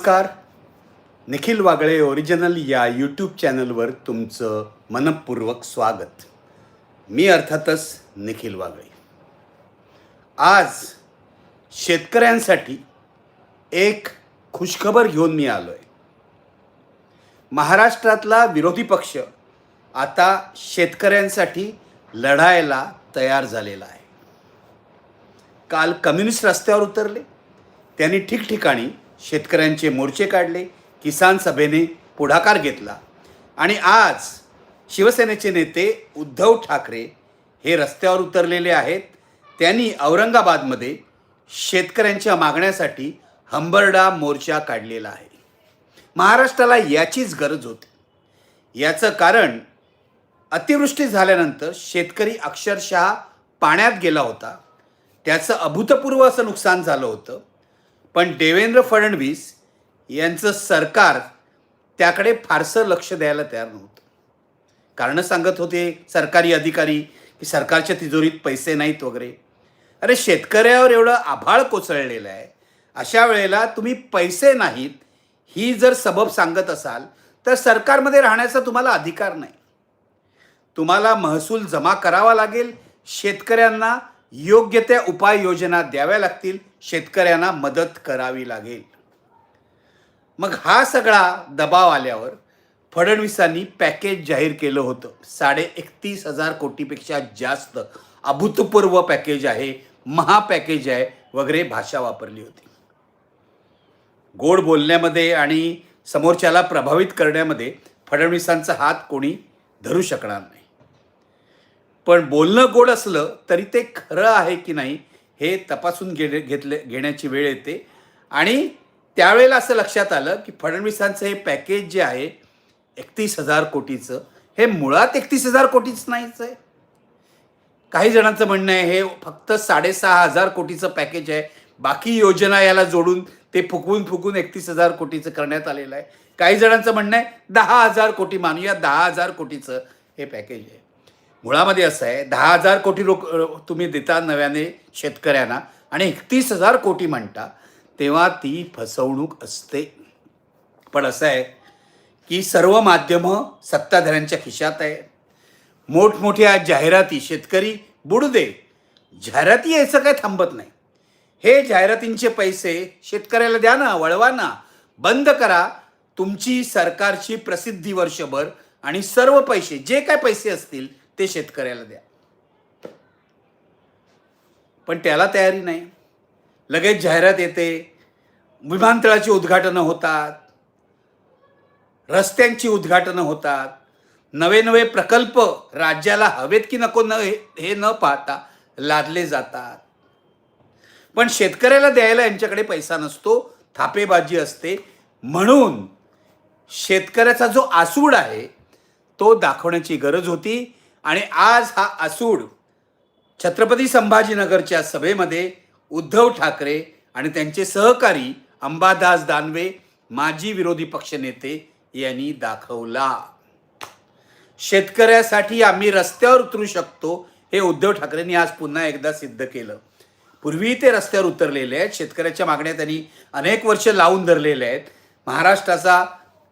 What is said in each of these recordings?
नमस्कार. निखिल वागळे ओरिजिनल या यूट्यूब चॅनलवर तुमचं मनपूर्वक स्वागत. मी अर्थातच निखिल वागळे. आज शेतकऱ्यांसाठी एक खुशखबर घेऊन मी आलो आहे महाराष्ट्रातला विरोधी पक्ष आता शेतकऱ्यांसाठी लढायला तयार झालेला आहे. काल कम्युनिस्ट रस्त्यावर उतरले. त्यांनी ठिकठिकाणी शेतकऱ्यांचे मोर्चे काढले किसान सभेने पुढाकार घेतला. आणि आज शिवसेनेचे नेते उद्धव ठाकरे हे रस्त्यावर उतरलेले आहेत. त्यांनी औरंगाबादमध्ये शेतकऱ्यांच्या मागण्यासाठी हंबरडा मोर्चा काढलेला आहे. महाराष्ट्राला याचीच गरज होती. याचं कारण अतिवृष्टी झाल्यानंतर शेतकरी अक्षरशः पाण्यात गेला होता. त्याचं अभूतपूर्व असं नुकसान झालं होतं. पण देवेंद्र फडणवीस यांचं सरकार त्याकडे फारसं लक्ष द्यायला तयार नव्हतं. कारणं सांगत होते सरकारी अधिकारी की सरकारच्या तिजोरीत पैसे नाहीत वगैरे. अरे शेतकऱ्यावर एवढं आभाळ कोसळलेलं आहे. अशा वेळेला तुम्ही पैसे नाहीत ही जर सबब सांगत असाल तर सरकारमध्ये राहण्याचा तुम्हाला अधिकार नाही. तुम्हाला महसूल जमा करावा लागेल शेतकऱ्यांना योग्य त्या उपाययोजना द्याव्या लागतील शेतकऱ्यांना मदत करावी लागेल. मग हा सगळा दबाव आल्यावर फडणवीसांनी पॅकेज जाहीर केलं होतं. साडे एकतीस हजार कोटीपेक्षा जास्त अभूतपूर्व पॅकेज आहे महापॅकेज आहे वगैरे भाषा वापरली होती. गोड बोलण्यामध्ये आणि समोरच्याला प्रभावित करण्यामध्ये फडणवीसांचा हात कोणी धरू शकणार नाही. पण बोलणं गोड असलं तरी ते खरं आहे की नाही हे तपासून घे घेतले घेण्याची वेळ येते. आणि त्यावेळेला असं लक्षात आलं की फडणवीसांचं हे पॅकेज जे आहे एकतीस हजार कोटीचं हे मुळात एकतीस हजार कोटीच नाहीच आहे. काही जणांचं म्हणणं आहे हे फक्त साडेसहा हजार कोटीचं पॅकेज आहे. बाकी योजना याला जोडून ते फुकवून फुकून एकतीस हजार कोटीचं करण्यात आलेलं आहे. काही जणांचं म्हणणं आहे दहा हजार कोटी मानूया दहा हजार कोटीचं हे पॅकेज आहे. मुळामध्ये असं आहे दहा हजार कोटी रोक तुम्ही देता नव्याने शेतकऱ्यांना आणि एकतीस हजार कोटी म्हणता तेव्हा ती फसवणूक असते. पण असं आहे की सर्व माध्यमं सत्ताधाऱ्यांच्या खिशात आहे. मोठमोठ्या जाहिराती शेतकरी बुडू दे जाहिराती यायचं काय थांबत नाही. हे जाहिरातींचे पैसे शेतकऱ्याला द्या ना वळवा ना. बंद करा. तुमची सरकारची प्रसिद्धी वर्षभर आणि सर्व पैसे जे काय पैसे असतील ते शेतकऱ्याला द्या. पण त्याला तयारी नाही. लगेच जाहिरात येते. विमानतळाची उद्घाटनं होतात. रस्त्यांची उद्घाटनं होतात. नवे नवे प्रकल्प राज्याला हवेत की नको न हे न पाहता लादले जातात. पण शेतकऱ्याला द्यायला यांच्याकडे पैसा नसतो थापेबाजी असते. म्हणून शेतकऱ्याचा जो आसूड आहे तो दाखवण्याची गरज होती. आणि आज हा आसूड छत्रपती संभाजीनगरच्या सभेमध्ये उद्धव ठाकरे आणि त्यांचे सहकारी अंबादास दानवे माजी विरोधी पक्षनेते यांनी दाखवला. शेतकऱ्यासाठी आम्ही रस्त्यावर उतरू शकतो हे उद्धव ठाकरेंनी आज पुन्हा एकदा सिद्ध केलं. पूर्वी ते रस्त्यावर उतरलेले आहेत शेतकऱ्याच्या मागण्या त्यांनी अनेक वर्ष लावून धरलेल्या आहेत. महाराष्ट्राचा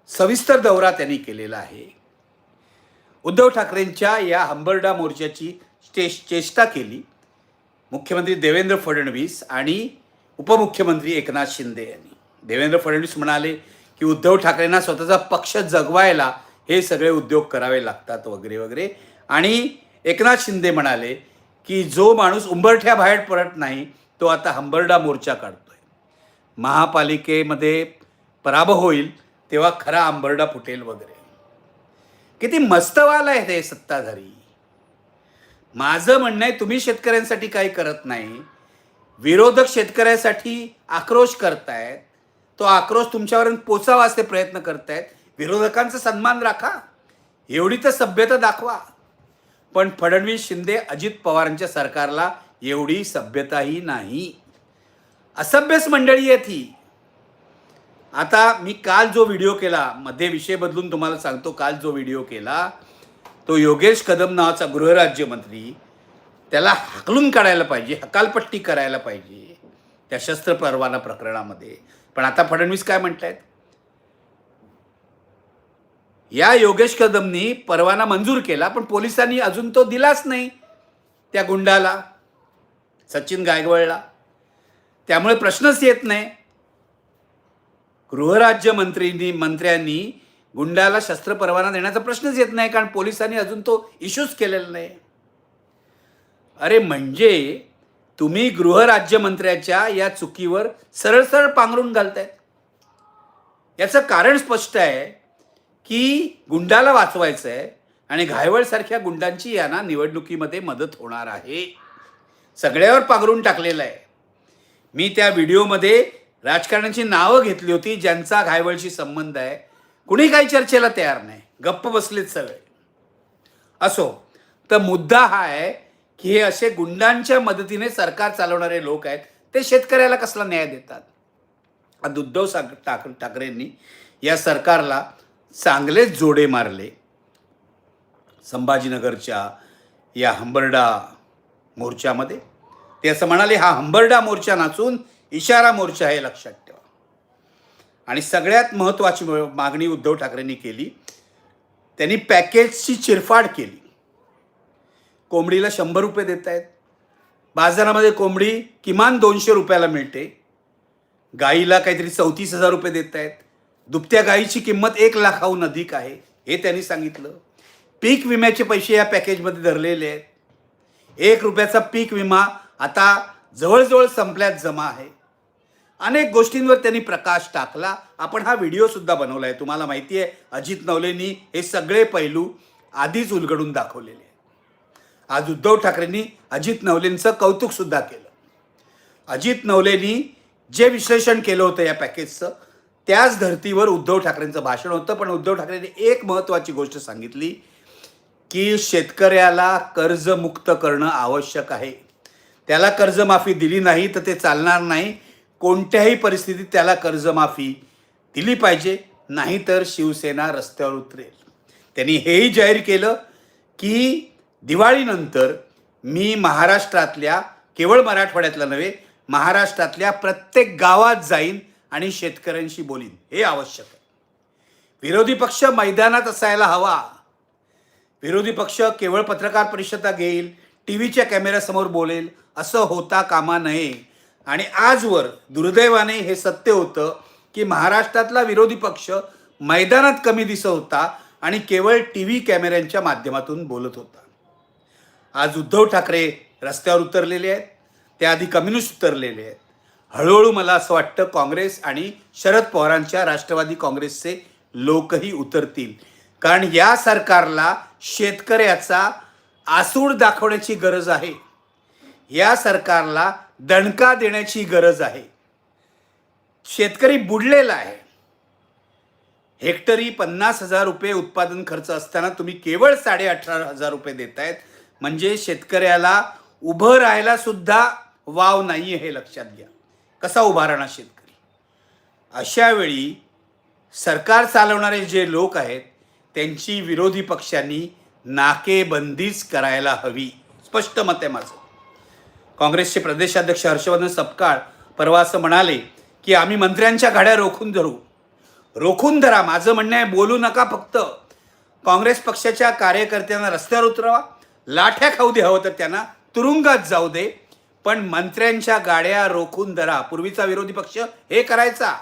सविस्तर दौरा त्यांनी केलेला आहे. उद्धव ठाकरेंच्या या हंबरडा मोर्चाची चेश चेष्टा केली. मुख्यमंत्री देवेंद्र फडणवीस आणि उपमुख्यमंत्री एकनाथ शिंदे यांनी. देवेंद्र फडणवीस म्हणाले की उद्धव ठाकरेंना स्वतःचा पक्ष जगवायला हे सगळे उद्योग करावे लागतात वगैरे वगैरे. आणि एकनाथ शिंदे म्हणाले की जो माणूस उंबरठ्या बाहेर पडत नाही तो आता हंबरडा मोर्चा काढतोय. महापालिकेमध्ये पराभव होईल तेव्हा खरा आंबरडा फुटेल वगैरे. किती मस्तवाल आहे ते सत्ताधारी. माझं म्हणणं आहे तुम्ही शेतकऱ्यांसाठी काही करत नाही. विरोधक शेतकऱ्यासाठी आक्रोश करतायत. तो आक्रोश तुमच्यापर्यंत पोचावा असे प्रयत्न करतायत. विरोधकांचा सन्मान राखा. एवढी तर सभ्यता दाखवा. पण फडणवीस शिंदे अजित पवारांच्या सरकारला एवढी सभ्यताही नाही. असभ्यच मंडळी आहे ती आता मी काल जो व्हिडिओ केला मध्ये विषय बदलून तुम्हाला सांगतो काल जो व्हिडिओ केला तो योगेश कदम नावाचा गृहराज्यमंत्री त्याला हाकलून काढायला पाहिजे हकालपट्टी करायला पाहिजे त्या शस्त्र परवाना प्रकरणामध्ये. पण आता फडणवीस काय म्हणतायत या योगेश कदमनी परवाना मंजूर केला पण पोलिसांनी अजून तो दिलाच नाही त्या गुंडाला सचिन गायकवाडला. त्यामुळे प्रश्नच येत नाही. गृहराज्य मंत्रींनी मंत्र्यांनी गुंडाला शस्त्र परवाना देण्याचा प्रश्नच येत नाही कारण पोलिसांनी अजून तो इश्यूच केलेला नाही. अरे म्हणजे तुम्ही गृहराज्यमंत्र्याच्या या चुकीवर सरळ सरळ पांघरून घालतायत. याचं कारण स्पष्ट आहे की गुंडाला वाचवायचं आहे आणि घायवळसारख्या गुंडांची यांना निवडणुकीमध्ये मदत होणार आहे. सगळ्यावर पांघरून टाकलेलं आहे. मी त्या व्हिडिओमध्ये राजकारण्याची नावं घेतली होती ज्यांचा घायवळशी संबंध आहे. कुणी काही चर्चेला तयार नाही. गप्प बसलेत सगळे. असो तर मुद्दा हा आहे की हे असे गुंडांच्या मदतीने सरकार चालवणारे लोक आहेत ते शेतकऱ्याला कसला न्याय देतात? आज उद्धव साग ठाक ठाकरेंनी या सरकारला चांगलेच जोडे मारले. संभाजीनगरच्या या हंबरडा मोर्चामध्ये. ते असं म्हणाले हा हंबरडा मोर्चा नाचून इशारा मोर्चा आहे लक्षात ठेवा. आणि सगळ्यात महत्त्वाची मागणी उद्धव ठाकरेंनी केली. त्यांनी पॅकेजची चिरफाड केली. कोंबडीला शंभर रुपये देत आहेत बाजारामध्ये कोंबडी किमान दोनशे रुपयाला मिळते. गाईला काहीतरी चौतीस हजार रुपये देत आहेत दुभत्या गाईची किंमत एक लाखाहून अधिक आहे हे त्यांनी सांगितलं. पीक विम्याचे पैसे या पॅकेजमध्ये धरलेले आहेत. एक रुपयाचा पीक विमा आता जवळजवळ संपल्यात जमा आहे. अनेक गोष्टींवर त्यांनी प्रकाश टाकला. आपण हा व्हिडिओसुद्धा बनवला आहे तुम्हाला माहिती आहे अजित नवलेंनी हे सगळे पैलू आधीच उलगडून दाखवलेले आहे आज उद्धव ठाकरेंनी अजित नवलेंचं कौतुकसुद्धा केलं. अजित नवलेंनी जे विश्लेषण केलं होतं या पॅकेजचं त्याच धर्तीवर उद्धव ठाकरेंचं भाषण होतं. पण उद्धव ठाकरेंनी एक महत्त्वाची गोष्ट सांगितली की शेतकऱ्याला कर्जमुक्त करणं आवश्यक आहे. त्याला कर्जमाफी दिली नाही तर ते चालणार नाही. कोणत्याही परिस्थितीत त्याला कर्जमाफी दिली पाहिजे नाहीतर शिवसेना रस्त्यावर उतरेल. त्यांनी हेही जाहीर केलं की दिवाळीनंतर मी महाराष्ट्रातल्या केवळ मराठवाड्यातल्या नव्हे महाराष्ट्रातल्या प्रत्येक गावात जाईन आणि शेतकऱ्यांशी बोलीन. हे आवश्यक आहे. विरोधी पक्ष मैदानात असायला हवा. विरोधी पक्ष केवळ पत्रकार परिषदा घेईल टी व्हीच्या कॅमेऱ्यासमोर बोलेल असं होता कामा नये. आणि आजवर दुर्दैवाने हे सत्य होतं की महाराष्ट्रातला विरोधी पक्ष मैदानात कमी दिसत होता आणि केवळ टी व्ही कॅमेऱ्यांच्या माध्यमातून बोलत होता. आज उद्धव ठाकरे रस्त्यावर उतरलेले आहेत त्याआधी कम्युनिस्ट उतरलेले आहेत. हळूहळू मला असं वाटतं काँग्रेस आणि शरद पवारांच्या राष्ट्रवादी काँग्रेसचे लोकही उतरतील. कारण या सरकारला शेतकऱ्याचा आसूड दाखवण्याची गरज आहे. या सरकारला दणका देण्याची गरज आहे. शेतकरी बुडलेला आहे. हेक्टरी पन्नास हजार रुपये उत्पादन खर्च असताना तुम्ही केवळ साडे अठरा हजार रुपये देतायत. म्हणजे शेतकऱ्याला उभं राहायला सुद्धा वाव नाही हे लक्षात घ्या. कसा उभा राहणार शेतकरी? अशा वेळी सरकार चालवणारे जे लोक आहेत त्यांची विरोधी पक्षांनी नाकेबंदीच करायला हवी. स्पष्ट मत आहे माझं. काँग्रेसचे प्रदेशाध्यक्ष हर्षवर्धन सपकाळ परवा असं म्हणाले की आम्ही मंत्र्यांच्या गाड्या रोखून धरू. रोखून धरा. माझं म्हणणं आहे बोलू नका फक्त. काँग्रेस पक्षाच्या कार्यकर्त्यांना रस्त्यावर उतरवा. लाठ्या खाऊ दे. हवं तर त्यांना तुरुंगात जाऊ दे. पण मंत्र्यांच्या गाड्या रोखून धरा. पूर्वीचा विरोधी पक्ष हे करायचा.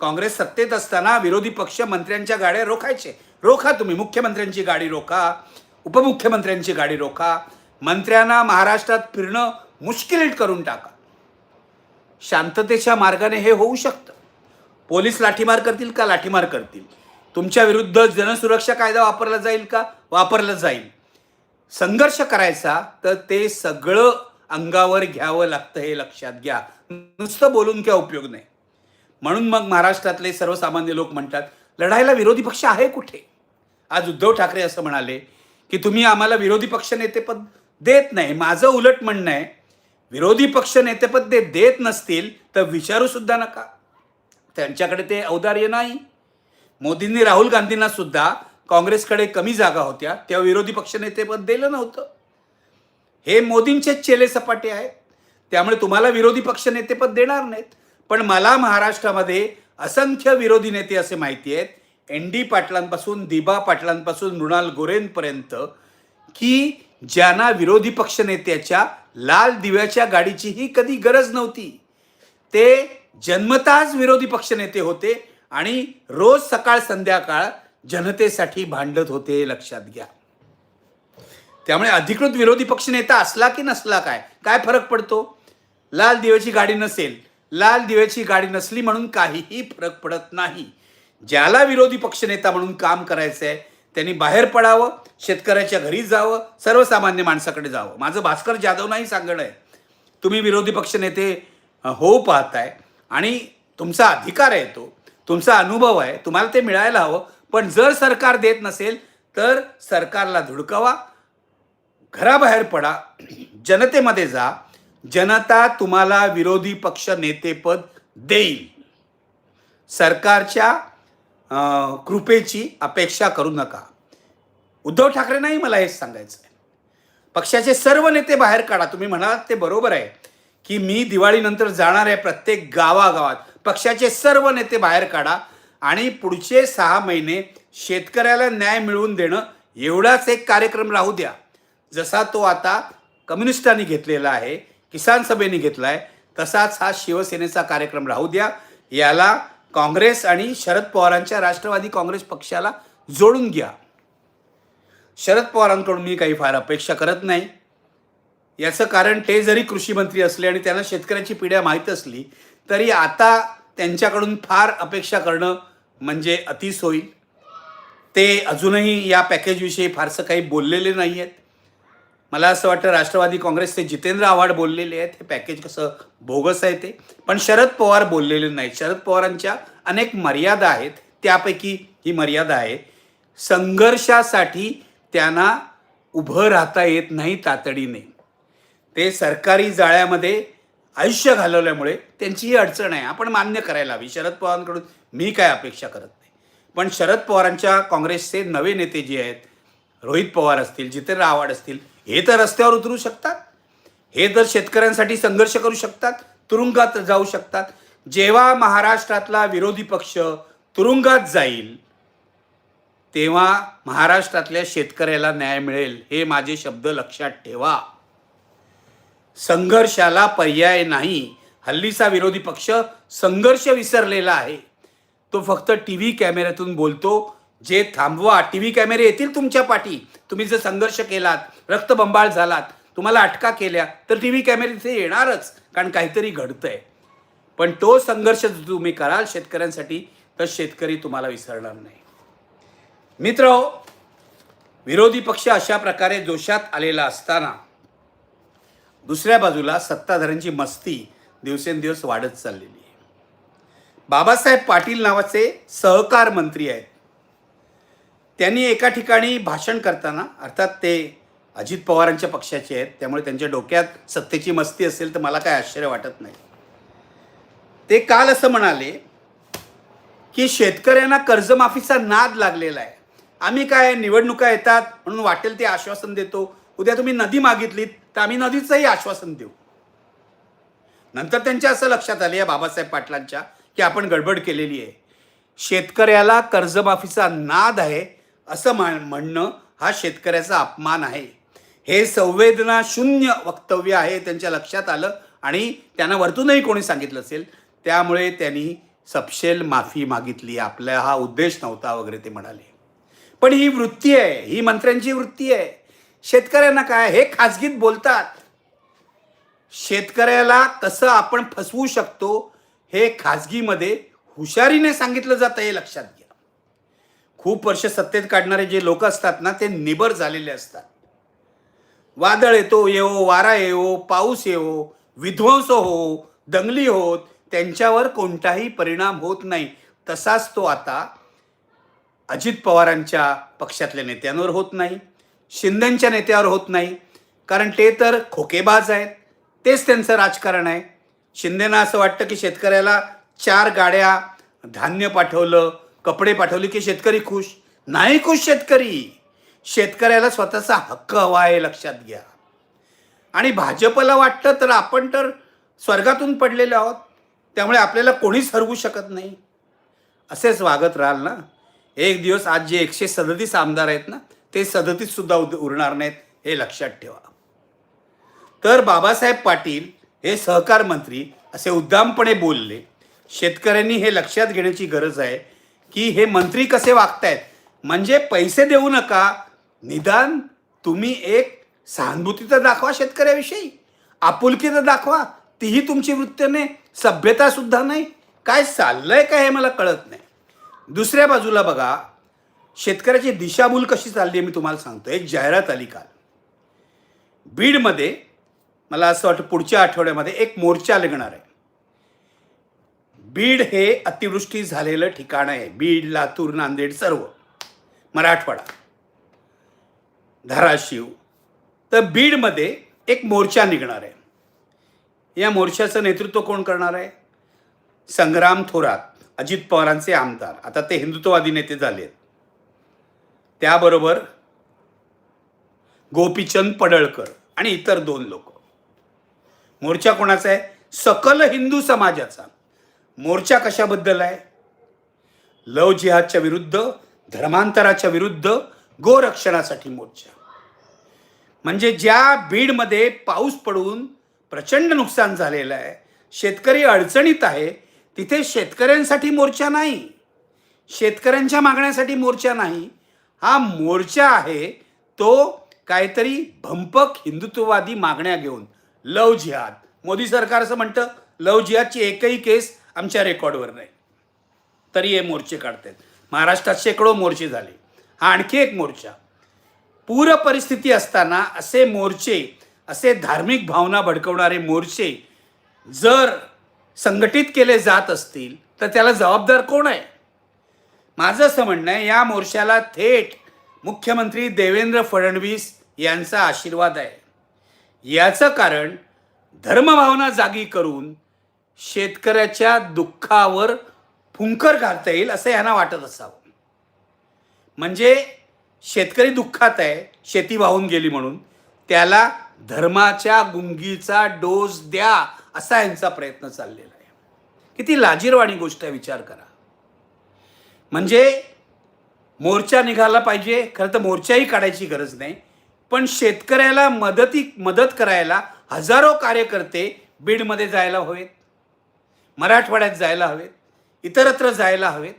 काँग्रेस सत्तेत असताना विरोधी पक्ष मंत्र्यांच्या गाड्या रोखायचे. रोखा तुम्ही. मुख्यमंत्र्यांची गाडी रोखा. उपमुख्यमंत्र्यांची गाडी रोखा. मंत्र्यांना महाराष्ट्रात फिरणं मुश्किलीत करून टाका. शांततेच्या मार्गाने हे होऊ शकतं. पोलीस लाठीमार करतील का? लाठीमार करतील. तुमच्या विरुद्ध जनसुरक्षा कायदा वापरला जाईल का? वापरला जाईल. संघर्ष करायचा तर ते सगळं अंगावर घ्यावं लागतं हे लक्षात घ्या. नुसतं बोलून काय उपयोग नाही. म्हणून मग महाराष्ट्रातले सर्वसामान्य लोक म्हणतात लढायला विरोधी पक्ष आहे कुठे? आज उद्धव ठाकरे असं म्हणाले की तुम्ही आम्हाला विरोधी पक्ष नेतेपद देत नाही. माझं उलट म्हणणं आहे विरोधी पक्ष नेतेपद ते देत नसतील तर विचारू सुद्धा नका. त्यांच्याकडे ते औदार्य नाही. मोदींनी राहुल गांधींना सुद्धा काँग्रेसकडे कमी जागा होत्या तेव्हा विरोधी पक्षनेतेपद दिलं नव्हतं. हे मोदींचेच चेले सपाटे आहेत. त्यामुळे तुम्हाला विरोधी पक्षनेतेपद देणार नाहीत. पण मला महाराष्ट्रामध्ये असंख्य विरोधी नेते असे माहिती आहेत. एन डी पाटलांपासून दिबा पाटलांपासून मृणाल गोरेंपर्यंत की ज्यांना विरोधी पक्षनेत्याच्या लाल दिव्याच्या गाडीचीही कधी गरज नव्हती. ते जन्मताच विरोधी पक्षनेते होते आणि रोज सकाळ संध्याकाळ जनतेसाठी भांडत होते लक्षात घ्या. त्यामुळे अधिकृत विरोधी पक्षनेता असला की नसला काय? काय फरक पडतो? लाल दिव्याची गाडी नसेल. लाल दिव्याची गाडी नसली म्हणून काहीही फरक पडत नाही. ज्याला विरोधी पक्षनेता म्हणून काम करायचं आहे त्यांनी बाहेर पडावं शेतकऱ्याच्या घरी जावं सर्वसामान्य माणसाकडे जावं. माझं भास्कर जाधव नाही सांगणं आहे. तुम्ही विरोधी पक्षनेते होऊ पाहताय आणि तुमचा अधिकार आहे तो. तुमचा अनुभव आहे. तुम्हाला ते मिळायला हवं. पण जर सरकार देत नसेल तर सरकारला धुडकावा. घराबाहेर पडा. जनतेमध्ये जा. जनता तुम्हाला विरोधी पक्ष नेतेपद देईल. सरकारच्या कृपेची अपेक्षा करू नका. उद्धव ठाकरे नाही मला हेच सांगायचं आहे पक्षाचे सर्व नेते बाहेर काढा. तुम्ही म्हणालात ते बरोबर आहे की मी दिवाळीनंतर जाणार आहे प्रत्येक गावागावात. पक्षाचे सर्व नेते बाहेर काढा आणि पुढचे सहा महिने शेतकऱ्याला न्याय मिळवून देणं एवढाच एक कार्यक्रम राहू द्या. जसा तो आता कम्युनिस्टांनी घेतलेला आहे किसान सभेने घेतला आहे तसाच हा शिवसेनेचा कार्यक्रम राहू द्या. याला काँग्रेस आणि शरद पवारांच्या राष्ट्रवादी काँग्रेस पक्षाला जोडून घ्या. शरद पवारांकडून मी काही फार अपेक्षा करत नाही. याचं कारण ते जरी कृषी मंत्री असले आणि त्यांना शेतकऱ्याची पिढ्या माहीत असली तरी आता त्यांच्याकडून फार अपेक्षा करणं म्हणजे अतिस होईल ते अजूनही या पॅकेजविषयी फारसं काही बोललेले नाही आहेत मला असं वाटतं राष्ट्रवादी काँग्रेसचे जितेंद्र आव्हाड बोललेले आहेत हे पॅकेज कसं बोगस आहे ते. पण शरद पवार बोललेले नाहीत. शरद पवारांच्या अनेक मर्यादा आहेत त्यापैकी ही मर्यादा आहे. संघर्षासाठी त्यांना उभं राहता येत नाही तातडीने. ते सरकारी जाळ्यामध्ये आयुष्य घालवल्यामुळे त्यांची ही अडचण आहे. आपण मान्य करायला हवी. शरद पवारांकडून मी काय अपेक्षा करत नाही. पण शरद पवारांच्या काँग्रेसचे नवे नेते जे आहेत रोहित पवार असतील जितेंद्र आव्हाड असतील हे तर रस्त्यावर उतरू शकतात. हे तर शेतकऱ्यांसाठी संघर्ष करू शकतात तुरुंगात जाऊ शकतात. जेव्हा महाराष्ट्रातला विरोधी पक्ष तुरुंगात जाईल तेव्हा महाराष्ट्रातल्या शेतकऱ्याला न्याय मिळेल हे माझे शब्द लक्षात ठेवा. संघर्षाला पर्याय नाही. हल्लीचा विरोधी पक्ष संघर्ष विसरलेला आहे. तो फक्त टी व्ही कॅमेऱ्यातून बोलतो जे थांबवा टी व्ही कॅमेरे येतील तुमच्या पाठी. तुम्ही जर संघर्ष केलात रक्तबंबाळ झालात तुम्हाला अटका केल्या तर टी व्ही कॅमेरे तिथे येणारच कारण काहीतरी घडतंय. पण तो संघर्ष जर तुम्ही कराल शेतकऱ्यांसाठी तर शेतकरी तुम्हाला विसरणार नाही. मित्र विरोधी पक्ष अशा प्रकारे जोशात आलेला असताना दुसऱ्या बाजूला सत्ताधाऱ्यांची मस्ती दिवसेंदिवस वाढत चाललेली आहे. बाबासाहेब पाटील नावाचे सहकार मंत्री आहेत. त्यांनी एका ठिकाणी भाषण करताना अर्थात ते अजित पवारांच्या पक्षाचे आहेत त्यामुळे त्यांच्या डोक्यात सत्तेची मस्ती असेल तर मला काय आश्चर्य वाटत नाही. ते काल असं म्हणाले की शेतकऱ्यांना कर्जमाफीचा नाद लागलेला आहे. आम्ही काय निवडणुका येतात म्हणून वाटेल ते आश्वासन देतो. उद्या तुम्ही नदी मागितलीत तर आम्ही नदीचंही आश्वासन देऊ. नंतर त्यांच्या असं लक्षात आले या बाबासाहेब पाटलांच्या की आपण गडबड केलेली आहे. शेतकऱ्याला कर्जमाफीचा नाद आहे. असं म्हण म्हणणं हा शेतकऱ्याचा अपमान आहे. हे संवेदना शून्य वक्तव्य आहे त्यांच्या लक्षात आलं आणि त्यांना वरतूनही कोणी सांगितलं असेल. त्यामुळे त्यांनी सपशेल माफी मागितली. आपला हा उद्देश नव्हता वगैरे ते म्हणाले. पण ही वृत्ती आहे ही मंत्र्यांची वृत्ती आहे. शेतकऱ्यांना काय हे खाजगीत बोलतात. शेतकऱ्याला कसं आपण फसवू शकतो हे खाजगीमध्ये हुशारीने सांगितलं जातं हे लक्षात घ्या. खूप वर्ष सत्तेत काढणारे जे लोक असतात ना ते निबर झालेले असतात. वादळ येतो येवो वारा येवो पाऊस येवो विध्वंस हो दंगली होत त्यांच्यावर कोणताही परिणाम होत नाही. तसाच तो आता अजित पवारांच्या पक्षातल्या नेत्यांवर होत नाही शिंदेच्या नेत्यावर होत नाही. कारण ते तर खोकेबाज आहेत. तेच त्यांचं राजकारण आहे. शिंदेना असं वाटतं की शेतकऱ्याला चार गाड्या धान्य पाठवलं कपडे पाठवले की शेतकरी खुश? नाही खुश शेतकरी. शेतकऱ्याला स्वतःचा हक्क हवा आहे लक्षात घ्या. आणि भाजपला वाटतं तर आपण तर स्वर्गातून पडलेलो आहोत. त्यामुळे आपल्याला कोणीच हरवू शकत नाही. असेच वागत राहाल ना. एक दिवस आज जे एकशे सदतीस आमदार आहेत ना ते सदतीस सुद्धा उद- उरणार नाहीत हे लक्षात ठेवा. तर बाबासाहेब पाटील हे सहकार मंत्री असे उद्दामपणे बोलले शेतकऱ्यांनी हे लक्षात घेण्याची गरज आहे की हे मंत्री कसे वागतायत? म्हणजे पैसे देऊ नका. निदान तुम्ही एक सहानुभूती तर दाखवा शेतकऱ्याविषयी. आपुलकी तर दाखवा. तीही तुमची वृत्ती नाही. सभ्यता सुद्धा नाही. काय चाललंय काय हे मला कळत नाही. दुसऱ्या बाजूला बघा. शेतकऱ्याची दिशाभूल कशी चालली आहे मी तुम्हाला सांगतो. एक जाहिरात आली काल. बीडमध्ये मला असं वाटतं पुढच्या आठवड्यामध्ये एक मोर्चा लागणार आहे. बीड हे अतिवृष्टी झालेलं ठिकाण आहे. बीड लातूर नांदेड सर्व. मराठवाडा. धाराशिव. तर बीडमध्ये एक मोर्चा निघणार आहे. या मोर्चाचं नेतृत्व कोण करणार आहे? संग्राम थोरात अजित पवारांचे आमदार. आता ते हिंदुत्ववादी नेते झालेत. त्याबरोबर गोपीचंद पडळकर आणि इतर दोन लोक. मोर्चा कोणाचा आहे? सकल हिंदू समाजाचा. मोर्चा कशाबद्दल आहे? लव जिहादच्या विरुद्ध धर्मांतराच्या विरुद्ध गोरक्षणासाठी मोर्चा. म्हणजे ज्या बीडमध्ये पाऊस पडून प्रचंड नुकसान झालेलं आहे शेतकरी अडचणीत आहे तिथे शेतकऱ्यांसाठी मोर्चा नाही. शेतकऱ्यांच्या मागण्यासाठी मोर्चा नाही. हा मोर्चा आहे तो काहीतरी भंपक हिंदुत्ववादी मागण्या घेऊन. लव जिहाद. मोदी सरकार असं म्हणतं लव जिहादची एकही केस आमच्या रेकॉर्डवर नाही. तरी हे मोर्चे काढतात महाराष्ट्रात शेकडो मोर्चे झाले. हा आणखी एक मोर्चा. पूर परिस्थिती असताना असे मोर्चे असे धार्मिक भावना भडकवणारे मोर्चे जर संघटित केले जात असतील तर त्याला जबाबदार कोण आहे? माझं असं म्हणणं आहे या मोर्चाला थेट मुख्यमंत्री देवेंद्र फडणवीस यांचा आशीर्वाद आहे. याचं कारण धर्मभावना जागी करून शेतकऱ्याच्या दुःखावर फुंकर घालता येईल असं यांना वाटत असावं. म्हणजे शेतकरी दुःखात आहे शेती वाहून गेली म्हणून त्याला धर्माच्या गुंगीचा डोस द्या असा यांचा प्रयत्न चाललेला आहे. किती लाजीरवाणी गोष्ट आहे विचार करा. म्हणजे मोर्चा निघाला पाहिजे खरं तर मोर्चाही काढायची गरज नाही पण शेतकऱ्याला मदती मदत करायला हजारो कार्यकर्ते बीडमध्ये जायला हवेत. मराठवाड्यात जायला हवेत इतरत्र जायला हवेत.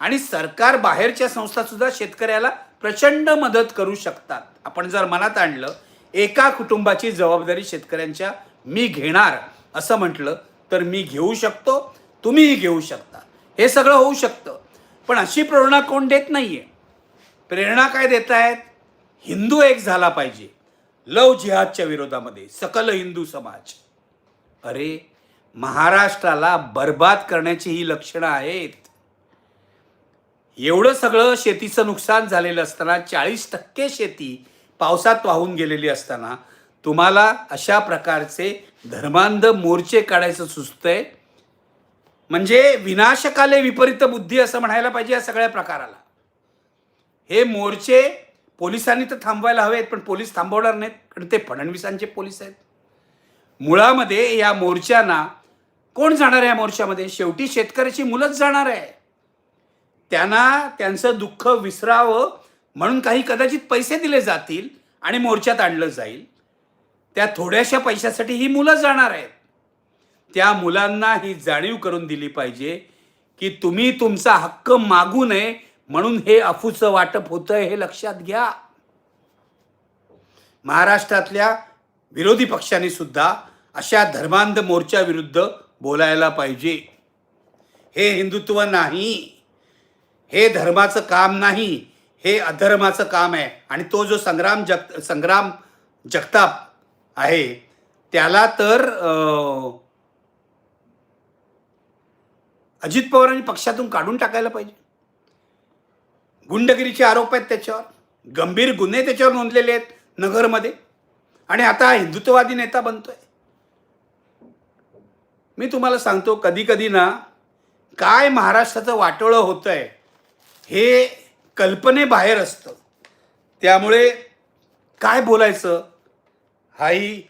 आणि सरकार बाहेरच्या संस्थासुद्धा शेतकऱ्याला प्रचंड मदत करू शकतात. आपण जर मनात आणलं एका कुटुंबाची जबाबदारी शेतकऱ्यांच्या मी घेणार असं म्हटलं तर मी घेऊ शकतो तुम्हीही घेऊ शकता. हे सगळं होऊ शकतं. पण अशी प्रेरणा कोण देत नाही आहे प्रेरणा काय देत आहेत? हिंदू एक झाला पाहिजे. लव जिहादच्या विरोधामध्ये सकल हिंदू समाज. अरे महाराष्ट्राला बर्बाद करण्याची ही लक्षणं आहेत. एवढं सगळं शेतीचं नुकसान झालेलं असताना चाळीस टक्के शेती पावसात वाहून गेलेली असताना तुम्हाला अशा प्रकारचे धर्मांध मोर्चे काढायचं सुचतंय. म्हणजे विनाशकाले विपरीत बुद्धी असं म्हणायला पाहिजे या सगळ्या प्रकाराला. हे मोर्चे पोलिसांनी तर थांबवायला हवेत पण पोलीस थांबवणार नाहीत. कारण ते फडणवीसांचे पोलीस आहेत. मुळामध्ये या मोर्चांना कोण जाणार आहे मोर्चामध्ये? शेवटी शेतकऱ्याची मुलंच जाणार आहे. त्यांना त्यांचं दुःख विसरावं म्हणून काही कदाचित पैसे दिले जातील आणि मोर्चात आणलं जाईल. त्या थोड्याशा पैशासाठी ही मुलं जाणार आहेत. त्या मुलांना ही जाणीव करून दिली पाहिजे की तुम्ही तुमचा हक्क मागू नये म्हणून हे अफूचं वाटप होतं हे लक्षात घ्या. महाराष्ट्रातल्या विरोधी पक्षांनी सुद्धा अशा धर्मांध मोर्चाविरुद्ध बोलायला पाहिजे. हे हिंदुत्व नाही. हे धर्माचं काम नाही. हे अधर्माचं काम आहे. आणि तो जो संग्राम जग संग्राम जगताप आहे त्याला तर अजित पवारांनी पक्षातून काढून टाकायला पाहिजे. गुंडगिरीचे आरोप आहेत त्याच्यावर. गंभीर गुन्हे त्याच्यावर नोंदलेले आहेत नगरमध्ये. आणि आता हिंदुत्ववादी नेता बनतोय. मी तुम्हाला सांगतो कधी कधी ना काय महाराष्ट्राचं वाटोळं होतं आहे हे कल्पनेबाहेर असतं. त्यामुळे काय बोलायचं? हाही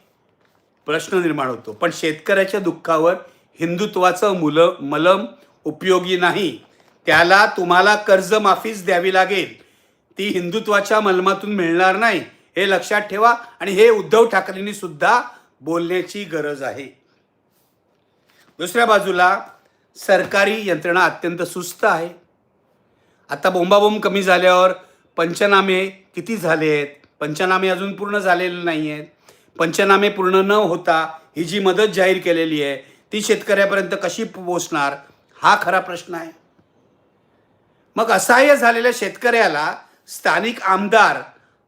प्रश्न निर्माण होतो. पण शेतकऱ्याच्या दुःखावर हिंदुत्वाचं मुलं मलम उपयोगी नाही. त्याला तुम्हाला कर्जमाफीच द्यावी लागेल. ती हिंदुत्वाच्या मलमातून मिळणार नाही हे लक्षात ठेवा आणि हे उद्धव ठाकरेंनी सुद्धा बोलण्याची गरज आहे. दुसऱ्या बाजूला सरकारी यंत्रणा अत्यंत सुस्त आहे. आता बोंबाबोंब कमी झाल्यावर पंचनामे किती झाले आहेत पंचनामे अजून पूर्ण झालेले नाही आहेत पंचनामे पूर्ण न होता ही जी मदत जाहीर केलेली आहे ती शेतकऱ्यापर्यंत कशी पोहोचणार? हा खरा प्रश्न आहे. मग असहाय्य झालेल्या शेतकऱ्याला स्थानिक आमदार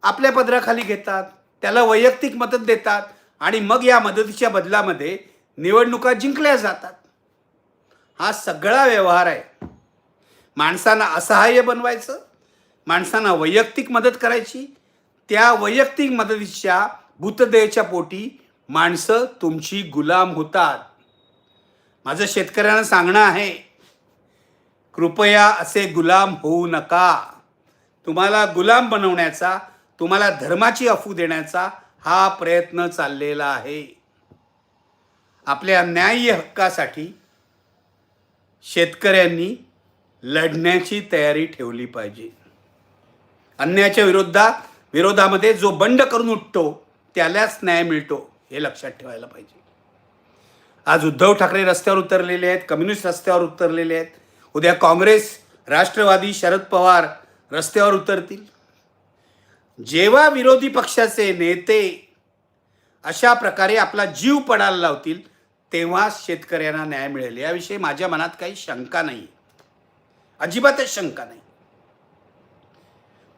आपल्या पदराखाली घेतात त्याला वैयक्तिक मदत देतात आणि मग या मदतीच्या बदलामध्ये निवडणुका जिंकल्या जातात. हा सगळा व्यवहार आहे. माणसांना असहाय्य बनवायचं माणसांना वैयक्तिक मदत करायची त्या वैयक्तिक मदतीच्या भूतदयेच्या पोटी माणसं तुमची गुलाम होतात. माझं शेतकऱ्यांना सांगणं आहे कृपया असे गुलाम होऊ नका. तुम्हाला गुलाम बनवण्याचा तुम्हाला धर्माची अफू देण्याचा हा प्रयत्न चाललेला आहे. आपल्या न्याय्य हक्कासाठी शेतकऱ्यांनी लढण्याची तयारी ठेवली पाहिजे. अन्यायाच्या विरोधात विरोधामध्ये जो बंड करून उठतो त्यालाच न्याय मिळतो हे लक्षात ठेवायला पाहिजे. आज उद्धव ठाकरे रस्त्यावर उतरलेले आहेत कम्युनिस्ट रस्त्यावर उतरलेले आहेत. उद्या काँग्रेस राष्ट्रवादी शरद पवार रस्त्यावर उतरतील. जेव्हा विरोधी पक्षाचे नेते अशा प्रकारे आपला जीव पडायला लावतील तेव्हा शेतकऱ्यांना न्याय मिळेल. याविषयी माझ्या मनात काही शंका नाही अजिबातच शंका नाही.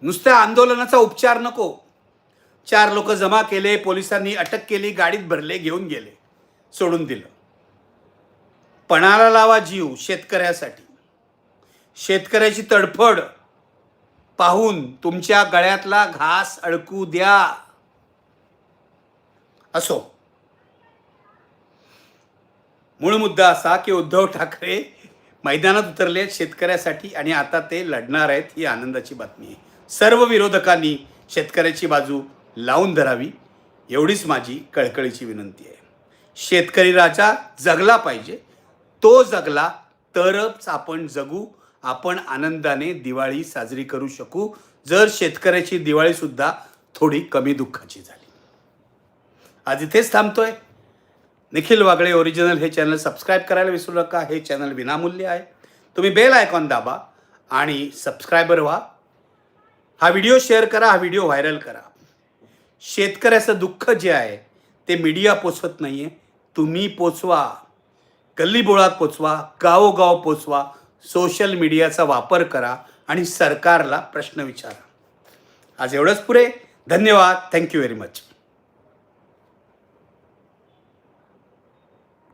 नुसत्या आंदोलनाचा उपचार नको. चार लोक जमा केले पोलिसांनी अटक केली गाडीत भरले घेऊन गेले सोडून दिलं. पणाला लावा जीव शेतकऱ्यासाठी. शेतकऱ्याची तडफड पाहून तुमच्या गळ्यातला घास अडकू द्या. असो. मूळ मुद्दा असा की उद्धव ठाकरे मैदानात उतरले आहेत शेतकऱ्यासाठी आणि आता ते लढणार आहेत ही आनंदाची बातमी आहे. सर्व विरोधकांनी शेतकऱ्याची बाजू लावून धरावी एवढीच माझी कळकळीची विनंती आहे. शेतकरी राजा जगला पाहिजे तो जगला तरच आपण जगू आपण आनंदाने दिवाळी साजरी करू शकू जर शेतकऱ्याची दिवाळीसुद्धा थोडी कमी दुःखाची झाली. आज इथेच थांबतोय. निखिल वागळे ओरिजिनल हे चॅनल सबस्क्राईब करायला विसरू नका. हे चॅनल विनामूल्य आहे. तुम्ही बेल आयकॉन दाबा आणि सबस्क्रायबर व्हा. हा व्हिडिओ शेअर करा हा व्हिडिओ व्हायरल करा. शेतकऱ्याचं दुःख जे आहे ते मीडिया पोचवत नाही आहे तुम्ही पोचवा. गल्लीबोळात पोचवा गावोगाव पोचवा. सोशल मीडियाचा वापर करा आणि सरकारला प्रश्न विचारा. आज एवढंच पुरे धन्यवाद. Thank you very much